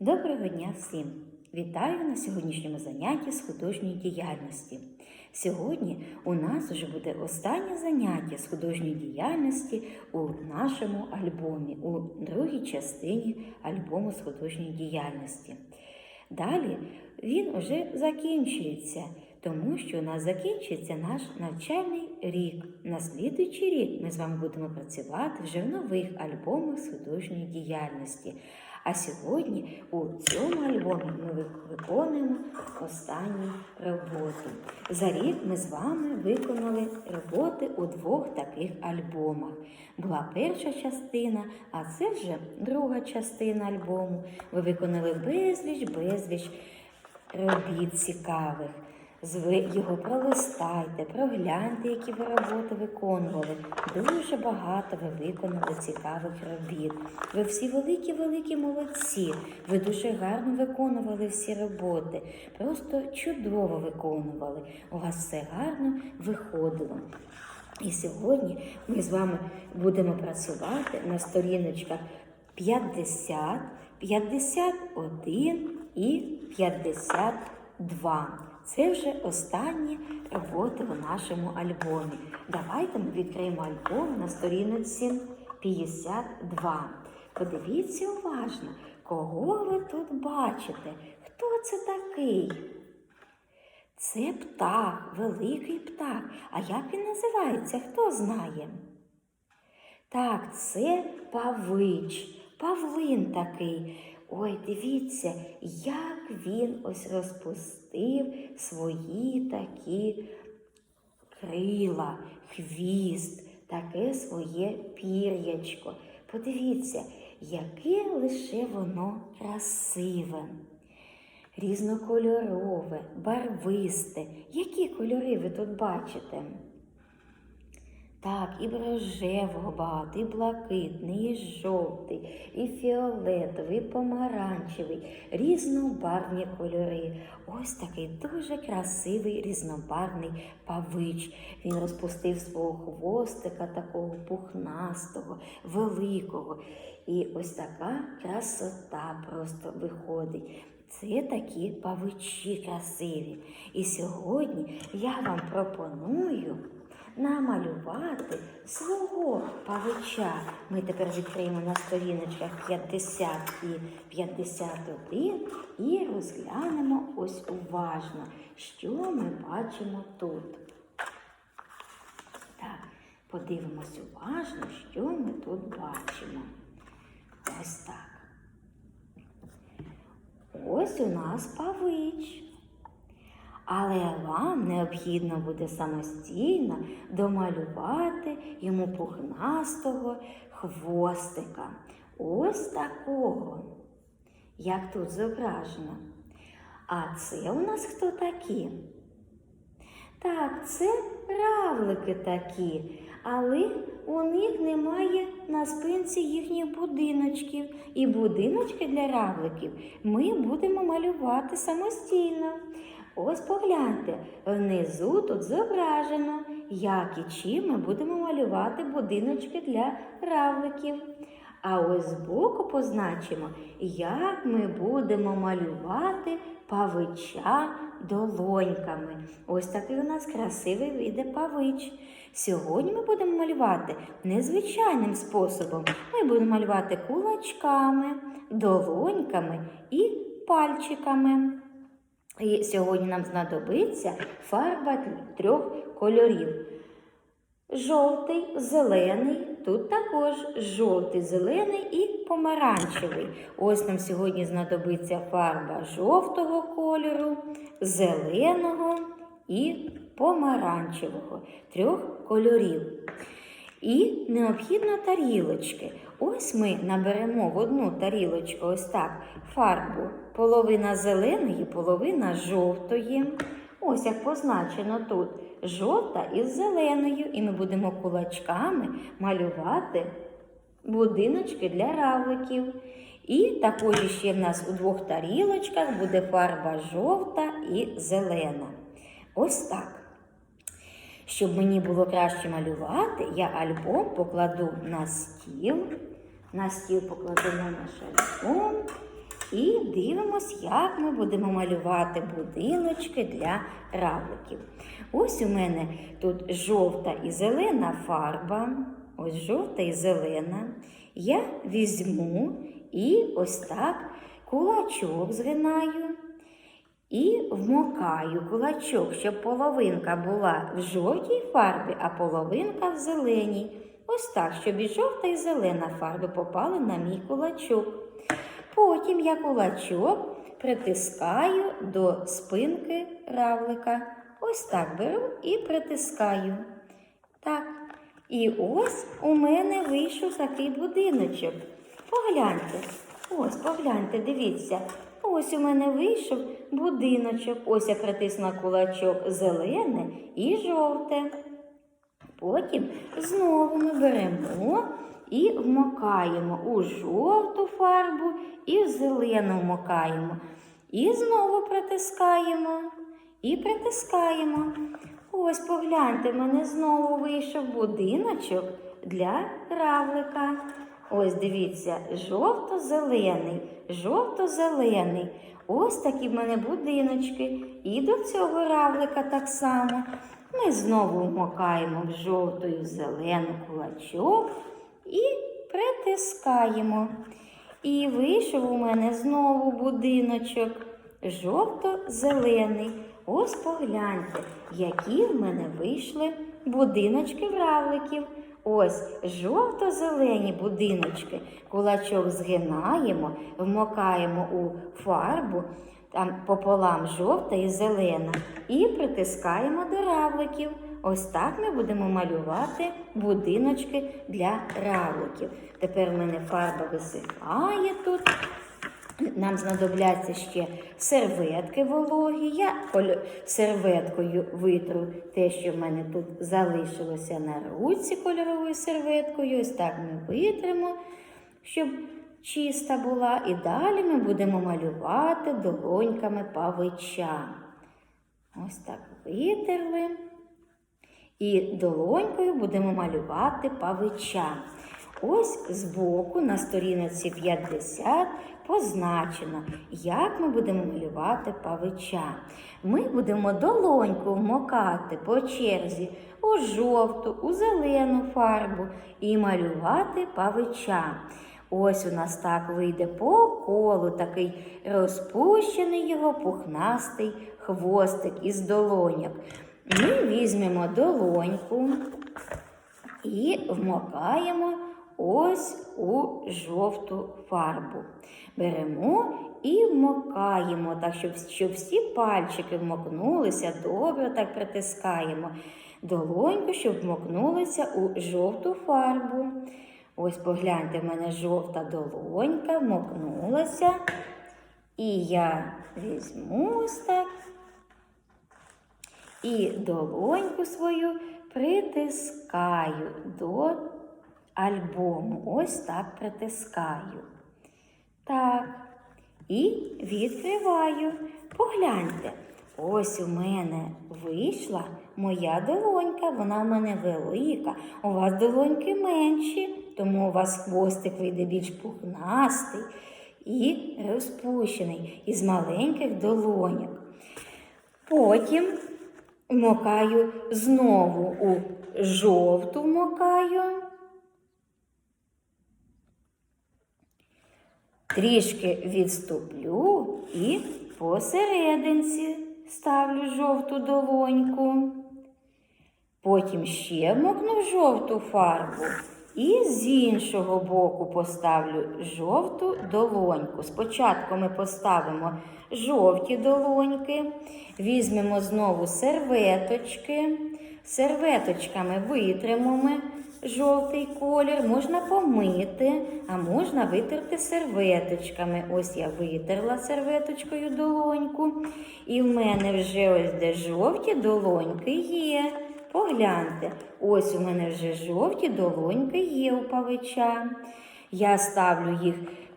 Доброго дня всім! Вітаю на сьогоднішньому занятті з художньої діяльності. Сьогодні у нас вже буде останнє заняття з художньої діяльності у нашому альбомі, у другій частині альбому з художньої діяльності. Далі він вже закінчується, тому що у нас закінчується наш навчальний рік. На слідуючий рік ми з вами будемо працювати вже в нових альбомах з художньої діяльності. А сьогодні у цьому альбомі ми виконуємо останні роботи. За рік ми з вами виконали роботи у двох таких альбомах. Була перша частина, а це вже друга частина альбому. Ви виконали безліч, безліч робіт цікавих. Його пролистайте, прогляньте, які ви роботи виконували. Дуже багато ви виконали цікавих робіт. Ви всі великі-великі молодці. Ви дуже гарно виконували всі роботи. Просто чудово виконували. У вас все гарно виходило. І сьогодні ми з вами будемо працювати на сторіночках 50, 51 і 52. Це вже останні роботи в нашому альбомі. Давайте ми відкриємо альбом на сторінці 52. Подивіться уважно, кого ви тут бачите? Хто це такий? Це птах, великий птах. А як він називається? Хто знає? Так, це павич, павлин такий. Ой, дивіться, як він ось розпустив свої такі крила, хвіст, таке своє пір'ячко. Подивіться, яке лише воно красиве різнокольорове, барвисте. Які кольори ви тут бачите? Так, і рожевого багато, і блакитний, і жовтий, і фіолетовий, і помаранчевий, різнобарвні кольори. Ось такий дуже красивий різнобарвний павич. Він розпустив свого хвостика, такого пухнастого, великого. І ось така красота просто виходить. Це такі павичі красиві. І сьогодні я вам пропоную намалювати свого павича. Ми тепер відкриємо на сторіночках 50 і 51 і розглянемо ось уважно, що ми бачимо тут. Так, подивимось уважно, що ми тут бачимо. Ось так. Ось у нас павич. Але вам необхідно буде самостійно домалювати йому пухнастого хвостика. Ось такого, як тут зображено. А це у нас хто такі? Так, це равлики такі, але у них немає на спинці їхніх будиночків. І будиночки для равликів ми будемо малювати самостійно. Ось погляньте, внизу тут зображено, як і чим ми будемо малювати будиночки для равликів. А ось збоку позначимо, як ми будемо малювати павича долоньками. Ось такий у нас красивий вийде павич. Сьогодні ми будемо малювати незвичайним способом. Ми будемо малювати кулачками, долоньками і пальчиками. І сьогодні нам знадобиться фарба трьох кольорів. Жовтий, зелений, тут також жовтий, зелений і помаранчевий. Ось нам сьогодні знадобиться фарба жовтого кольору, зеленого і помаранчевого трьох кольорів. І необхідно тарілочки. Ось ми наберемо в одну тарілочку ось так фарбу половина зеленої, половина жовтої. Ось як позначено тут жовта із зеленою. І ми будемо кулачками малювати будиночки для равликів. І також ще в нас у двох тарілочках буде фарба жовта і зелена. Ось так. Щоб мені було краще малювати, я альбом покладу на стіл. На стіл покладемо наш альбом і подивимось, як ми будемо малювати будиночки для равликів. Ось у мене тут жовта і зелена фарба. Ось жовта і зелена. Я візьму і ось так кулачок згинаю і вмокаю кулачок, щоб половинка була в жовтій фарбі, а половинка в зеленій. Ось так, щоб і жовта і зелена фарби попали на мій кулачок. Потім я кулачок притискаю до спинки равлика. Ось так беру і притискаю. Так. І ось у мене вийшов такий будиночок. Погляньте, ось, погляньте, дивіться. Ось у мене вийшов будиночок. Ось я притиснула кулачок зелене і жовте. Потім знову ми беремо і вмокаємо у жовту фарбу і в зелену вмокаємо. І знову притискаємо і притискаємо. Ось погляньте, в мене знову вийшов будиночок для равлика. Ось дивіться, жовто-зелений, жовто-зелений. Ось такі в мене будиночки. І до цього равлика так само. Ми знову вмокаємо в жовту і в зелену кулачок і притискаємо. І вийшов у мене знову будиночок жовто-зелений. Ось погляньте, які в мене вийшли будиночки вравликів. Ось жовто-зелені будиночки. Кулачок згинаємо, вмокаємо у фарбу, там пополам жовта і зелена, і притискаємо до равликів. Ось так ми будемо малювати будиночки для равликів. Тепер в мене фарба висихає тут. Нам знадобляться ще серветки вологі. Я серветкою витру те, що в мене тут залишилося на руці кольоровою серветкою. Ось так ми витримо, щоб чиста була. І далі ми будемо малювати долоньками павича. Ось так витерли. І долонькою будемо малювати павича. Ось збоку на сторінці 50 позначено, як ми будемо малювати павича. Ми будемо долоньку вмокати по черзі у жовту, у зелену фарбу і малювати павича. Ось у нас так вийде по колу такий розпущений його пухнастий хвостик із долоньок. Ми візьмемо долоньку і вмокаємо ось у жовту фарбу. Беремо і вмокаємо, так, щоб, щоб всі пальчики вмокнулися, добре так притискаємо долоньку, щоб вмокнулися у жовту фарбу. Ось погляньте, в мене жовта долонька вмокнулася. І я візьму ось так і долоньку свою притискаю до альбому. Ось так притискаю. Так. І відкриваю. Погляньте, ось у мене вийшла моя долонька, вона в мене велика. У вас долоньки менші, тому у вас хвостик вийде більш пухнастий і розпущений із маленьких долоньок. Потім вмокаю знову у жовту вмокаю. Трішки відступлю і посерединці ставлю жовту долоньку. Потім ще вмокну жовту фарбу і з іншого боку поставлю жовту долоньку. Спочатку ми поставимо жовті долоньки, візьмемо знову серветочки. Серветочками витримо жовтий колір, можна помити, а можна витерти серветочками. Ось я витерла серветочкою долоньку. І в мене вже ось де жовті долоньки є. Погляньте, ось у мене вже жовті долоньки є у павича. Я ставлю їх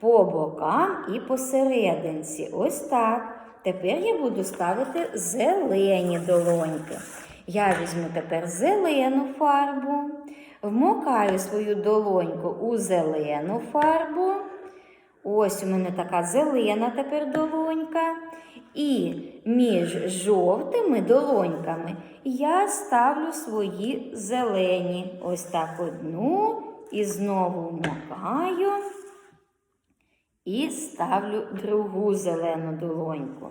по бокам і посерединці. Ось так. Тепер я буду ставити зелені долоньки. Я візьму тепер зелену фарбу, вмокаю свою долоньку у зелену фарбу. Ось у мене така зелена тепер долонька. І між жовтими долоньками я ставлю свої зелені. Ось так одну і знову вмикаю і ставлю другу зелену долоньку.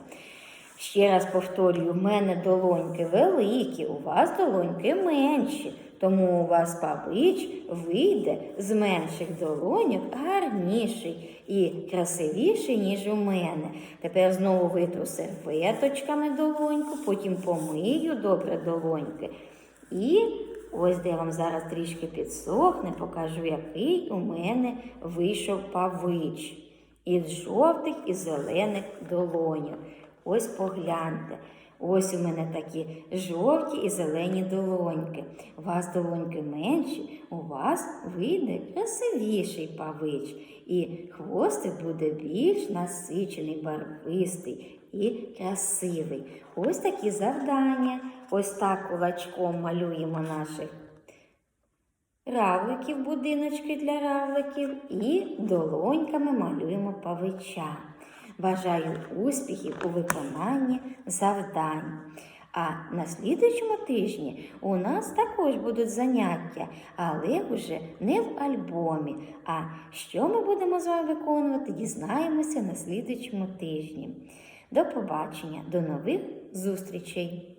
Ще раз повторюю, в мене долоньки великі, у вас долоньки менші. Тому у вас павич вийде з менших долоньок гарніший і красивіший, ніж у мене. Тепер знову витру серветочками долоньку, потім помию добре долоньки. І ось де я вам зараз трішки підсохне, покажу, який у мене вийшов павич із жовтих і зелених долоньок. Ось погляньте. Ось у мене такі жовті і зелені долоньки. У вас долоньки менші, у вас вийде красивіший павич. І хвостик буде більш насичений, барвистий і красивий. Ось такі завдання. Ось так кулачком малюємо наших равликів, будиночки для равликів, і долоньками малюємо павича. Бажаю успіхів у виконанні завдань. А на слідуючому тижні у нас також будуть заняття, але вже не в альбомі. А що ми будемо з вами виконувати, дізнаємося на слідуючому тижні. До побачення, до нових зустрічей!